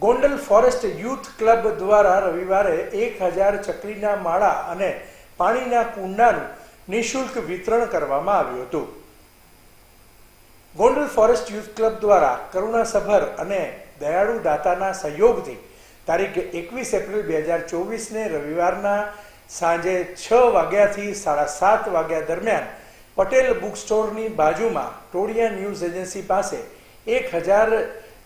Gondal forest youth club દ્વારા રવિવારે એક હજાર ચકલીના માળા અને પાણીના કુંડાનું નિઃશુલ્ક વિતરણ કરવામાં આવ્યું હતું. ગોંડલ ફોરેસ્ટ યુથ ક્લબ દ્વારા કરુણાસભર અને દયાળુ દાતાના સહયોગથી તારીખ એકવીસ એપ્રિલ બે હજાર ચોવીસને રવિવારના સાંજે છ વાગ્યાથી સાડા સાત વાગ્યા દરમિયાન પટેલ બુક સ્ટોરની બાજુમાં ટોળિયા ન્યૂઝ એજન્સી પાસે એક હજાર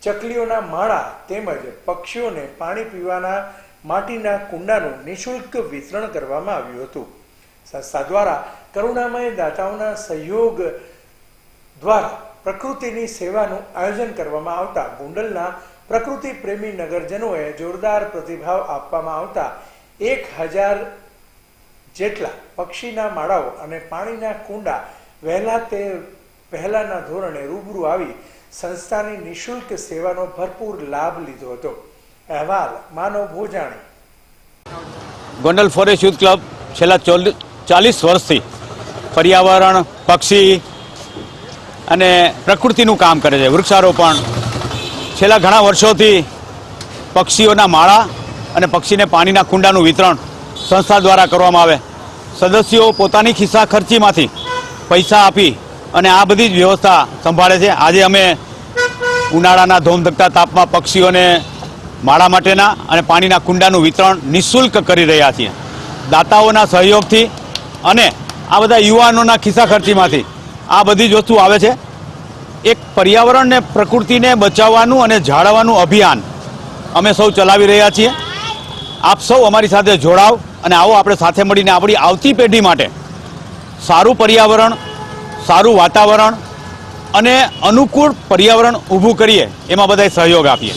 ચકલીઓના માળા તેમજ પક્ષીઓને પાણી પીવાના માટીના કુંડાનું નિઃશુલ્ક વિતરણ કરવામાં આવ્યું હતું. સંસ્થા દ્વારા કરુણામય દાતાઓના સહયોગ દ્વારા પ્રકૃતિની સેવાનું આયોજન કરવામાં આવતા ગોંડલના પ્રકૃતિ પ્રેમી નગરજનોએ જોરદાર પ્રતિભાવ આપવામાં આવતા એક હજાર જેટલા પક્ષીના માળાઓ અને પાણીના કુંડા વહેલા તે પહેલાના ધોરણે રૂબરૂ આવી સંસ્થાની નિઃશુલ્ક સેવાનો ભરપૂર લાભ લીધો હતો. અહેવાલ, Manav Bhojani. Gondal forest youth club છેલ્લા ચોલ- ચાલીસ વર્ષથી પર્યાવરણ, પક્ષી અને પ્રકૃતિનું કામ કરે છે. વૃક્ષારોપણ. છેલ્લા ઘણા વર્ષોથી પક્ષીઓના માળા અને પક્ષીને પાણીના કુંડાનું વિતરણ સંસ્થા દ્વારા કરવામાં આવે. સદસ્યો પોતાની ખિસ્સા ખર્ચીમાંથી પૈસા આપી અને આ બધી જ વ્યવસ્થા સંભાળે છે. આજે અમે ઉનાળાના ધોમધકતા તાપમાં પક્ષીઓને માળા માટેના અને પાણીના કુંડાનું વિતરણ નિઃશુલ્ક કરી રહ્યા છીએ. દાતાઓના સહયોગથી અને આ બધા યુવાનોના ખિસ્સા ખર્ચીમાંથી આ બધી જ વસ્તુ આવે છે. એક પર્યાવરણને પ્રકૃતિને બચાવવાનું અને જાળવવાનું અભિયાન અમે સૌ ચલાવી રહ્યા છીએ. આપ સૌ અમારી સાથે જોડાવ અને આવો આપણે સાથે મળીને આપણી આવતી પેઢી માટે સારું પર્યાવરણ સારું વાતાવરણ અને અનુકૂળ પર્યાવરણ ઊભું કરીએ એમાં બધાય સહયોગ આપીએ.